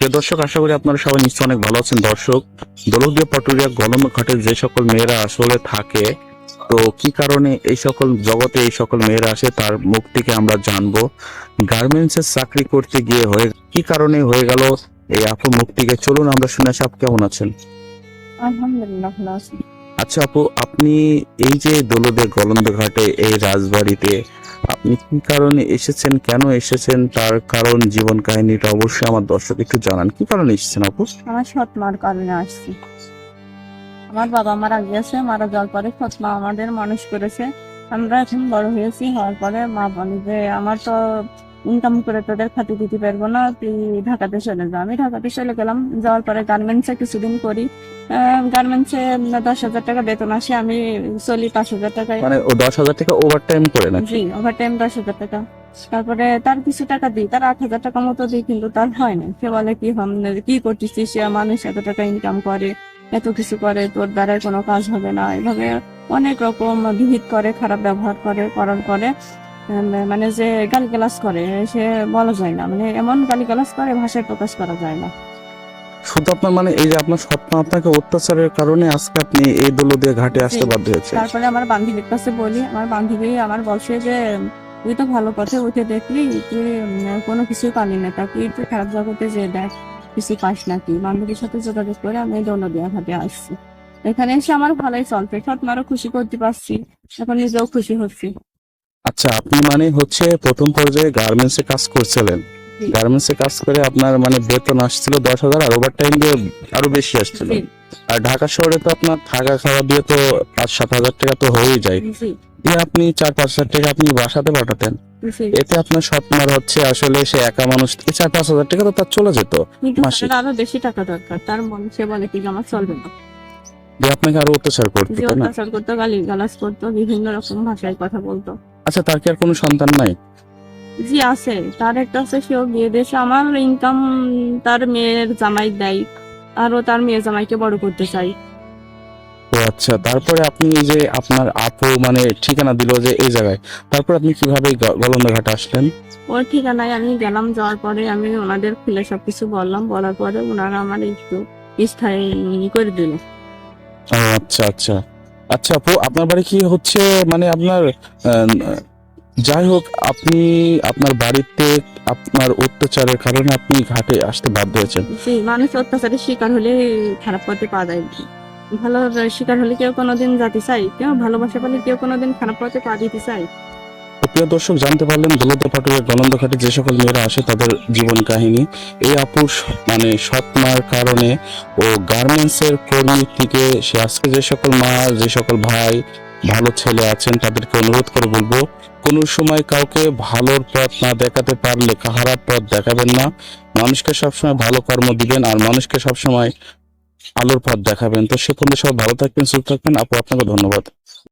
প্রিয় দর্শক আশা করি আপনারা সবাই নিশ্চয়ই অনেক ভালো আছেন। দর্শক দোলকদিয়া পটুরিয়া গলম ঘাটে যে সকল মেয়েরা আসলে থাকে তো কি কারণে এই সকল জগতে এই সকল মেয়েরা আসে তার মুখ থেকে আমরা জানব। গার্মেন্টস এর চাকরি করতে গিয়ে হয়ে কি কারণে হয়ে গেল? এই আপু মুখ থেকে চলুন আমরা শুনে আসি আপু কেমন আছেন? আলহামদুলিল্লাহ ভালো আছি। আচ্ছা আপু আপনি এই যে দোলদের গলন্দ ঘাটে এই রাজবাড়িতে আপনি কি কারণে এসেছেন? কেন এসেছেন? তার কারণ, জীবন কাহিনীটা অবশ্যই আমার দর্শক একটু জানান। কি কারণে এসেছেন আপু? আমার সৎ মার কারণে আসছি। আমার বাবা মারা গিয়েছে, মারা যাওয়ার পরে সৎ মা আমাদের মানুষ করেছে। আমরা এখন বড় হয়েছি, হওয়ার পরে মা বলে যে, আমার তো ইনকাম করে তোদের খাতে দিতে পারব না তুই ঢাকাতে চলে যা। আমি ঢাকাতে চলে গেলাম যাওয়ার পরে গার্মেন্টসে কিছুদিন করি। গার্মেন্টসে দশ হাজার টাকা বেতন আসে আমি চলি পাঁচ হাজার টাকায়। মানে ও দশ হাজার টাকা ওভার টাইম করে নাকি? জি ওভার টাইম দশ হাজার টাকা। তারপরে তার কিছু টাকা দিই তার আট হাজার টাকা মতো দিই কিন্তু তার হয় না। সে বলে কি কি করতেছিস? সে মানুষ এত টাকা ইনকাম করে এত কিছু করে তোর দ্বারাই কোনো কাজ হবে না। এভাবে অনেক রকম বিহিত করে খারাপ ব্যবহার করে করার পরে মানে যে গালি গালাজ করে সে বলা যায় না। মানে এমন গালি গালাজ করে ভাষায় প্রকাশ করা যায় না। শুধু আপনার মানে এই যে আপনার স্বপ্ন আপনাকে অত্যাচারের কারণে আজকে আপনি এই দোলদিয়া ঘাটে আসতে বাধ্য হয়েছে তারপরে আমার বান্ধবীর কাছে বলি আমার বান্ধবী আমার বলছে যে তুই তো ভালো পথে উঠে দেখলি তুই কোনো কিছু পালি না। তা তুই একটু খারাপ জগতে যে দেখ কিছু পাস নাকি? বান্ধবীর সাথে যোগাযোগ করে আমি দৌলদিয়া ঘাটে আসছি। এখানে এসে আমার ভালোই চলছে। সৎ মারও খুশি করতে পারছি এখন নিজেও খুশি হচ্ছি। আচ্ছা আপনি মানে হচ্ছে প্রথম পর্যায়ে গার্মেন্টস এ কাজ করছিলেন। গার্মেন্টস এ কাজ করে আপনার মানে বেতন আসছিল দশ হাজার আর ওভার টাইম দিয়ে আরও বেশি আসছিল। আর ঢাকা শহরে তো আপনার থাকা খাওয়া দিয়ে তো পাঁচ সাত হাজার টাকা তো হয়েই যায়। দিয়ে আপনি চার পাঁচ হাজার টাকা আপনি বাসাতে পাঠাতেন। এতে আপনার স্বপ্নার হচ্ছে আসলে সে একা মানুষ চার পাঁচ হাজার টাকা তো তার চলে যেত। তার আরও বেশি টাকা দরকার। তার মন সে বলে কি আমার চলবে না। আপনাকে আরও অত্যাচার করতো যে তাই না? অত্যাচার করতো গালি গালাজ করতো বিভিন্ন রকম ভাষায় কথা বলতো। আচ্ছা তার কি আর কোনো সন্তান নাই? জি আছে। তার একটা আছে সেও বিয়ে দিয়েছে। আমার ইনকাম তার মেয়ের জামাই দেয় আরও তার মেয়ের জামাইকে বড় করতে চাই। ও আচ্ছা তারপরে আপনি এই যে আপনার আপু মানে ঠিকানা দিল যে এই জায়গায় তারপর আপনি কীভাবে গলন্দা ঘাটে আসলেন? ওর ঠিকানায় আমি গেলাম যাওয়ার পরে আমি ওনাদের খুলে সবকিছু বললাম বলার পরে ওনারা আমার একটু স্থায়ী করে দিল। আচ্ছা আচ্ছা। আচ্ছা আপু, আপনার বাড়ি কি হচ্ছে মানে আপনার যাই হোক, আপনি আপনার বাড়িতে আপনার অত্যাচারের কারণে আপনি ঘাটে আসতে বাধ্য হয়েছেন। মানুষ অত্যাচারের শিকার হলে খারাপ পথে পা দেয় ভালো শিকার হলে কেউ কোনোদিন যেতে চাই, কেউ ভালোবাসা পেলে কেউ কোনোদিন খারাপ পথে পা দিতে চাই। প্রিয় দর্শক, জানতে পারলেন দৌলতা পাটুরিয়া গলন্দ ঘাটে যে সকল মেয়েরা আসে তাদের জীবন কাহিনী। এই আপুর মানে স্বপ্নার কারণে ও গার্মেন্টস এর কর্মী থেকে সে আজকে যে সকল মা, যে সকল ভাই, ভালো ছেলে আছেন, তাদেরকে অনুরোধ করে বলব, কোনো সময় কাউকে ভালোর পথ না দেখাতে পারলে খারাপ পথ দেখাবেন না। মানুষকে সবসময় ভালো কর্ম দিবেন আর মানুষকে সবসময় আলোর পথ দেখাবেন। তো সে পর্যন্ত সব ভালো থাকবেন, সুস্থ থাকবেন। আপু, আপনাকে ধন্যবাদ।